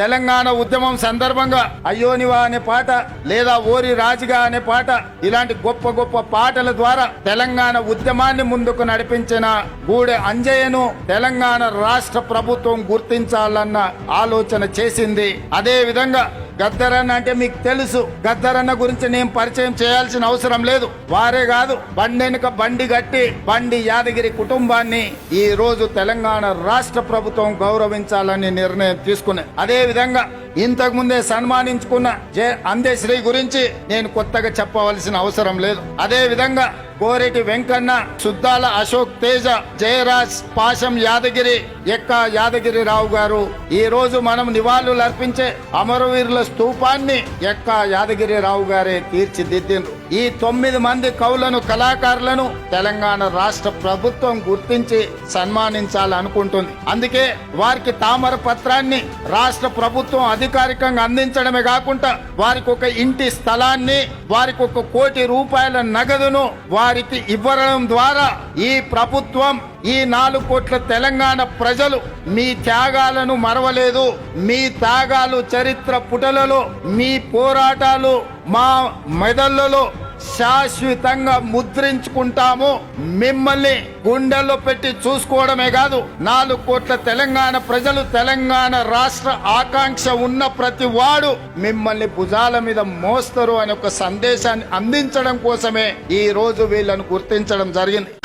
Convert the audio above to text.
తెలంగాణ ఉద్యమం సందర్భంగా అయ్యోనివా అనే పాట లేదా ఓరి రాజుగా అనే పాట ఇలాంటి గొప్ప గొప్ప పాటల ద్వారా తెలంగాణ ఉద్యమాన్ని ముందుకు నడిపించిన గూడె అంజయ్యను తెలంగాణ రాష్ట్ర ప్రభుత్వం గుర్తించాలన్న ఆలోచన చేసింది. అదే విధంగా గద్దరన్న అంటే మీకు తెలుసు. గద్దరన్న గురించి నేను పరిచయం చేయాల్సిన అవసరం లేదు. వారే కాదు బండెనుక బండి గట్టి బండి యాదగిరి కుటుంబాన్ని ఈ రోజు తెలంగాణ రాష్ట్ర ప్రభుత్వం గౌరవించాలని నిర్ణయం తీసుకున్నది. అదే విధంగా ఇంతకు ముందే సన్మానించుకున్న జే అందేశ్రీ గురించి నేను కొత్తగా చెప్పవలసిన అవసరం లేదు. అదే విధంగా కోరెటి వెంకన్న సుద్దాల అశోక్ తేజ జయరాజ్ పాశం యాదగిరి ఎక్క యాదగిరి రావు గారు. ఈ రోజు మనం నివాళులు అర్పించే అమరవీరుల స్తూపాన్ని ఎక్క యాదగిరి రావు గారే తీర్చిదిద్దిండ్రు. ఈ తొమ్మిది మంది కవులను కళాకారులను తెలంగాణ రాష్ట్ర ప్రభుత్వం గుర్తించి సన్మానించాలనుకుంటుంది. అందుకే వారికి తామర పత్రాన్ని రాష్ట్ర ప్రభుత్వం అధికారికంగా అందించడమే కాకుండా వారికి ఒక ఇంటి స్థలాన్ని వారికి ఒక కోటి రూపాయల నగదును వారికి ఇవ్వడం ద్వారా ఈ ప్రభుత్వం ఈ నాలుగు కోట్ల తెలంగాణ ప్రజలు మీ త్యాగాలను మరవలేదు. మీ త్యాగాలు చరిత్ర పుటలలో మీ పోరాటాలు మా మెదళ్ళలో శాశ్వతంగా ముద్రించుకుంటాము. మిమ్మల్ని గుండెల్లో పెట్టి చూసుకోవడమే కాదు నాలుగు కోట్ల తెలంగాణ ప్రజలు తెలంగాణ రాష్ట్ర ఆకాంక్ష ఉన్న ప్రతి వాడు మిమ్మల్ని భుజాల మీద మోస్తారు అనే ఒక సందేశాన్ని అందించడం కోసమే ఈ రోజు వీళ్ళను గుర్తించడం జరిగింది.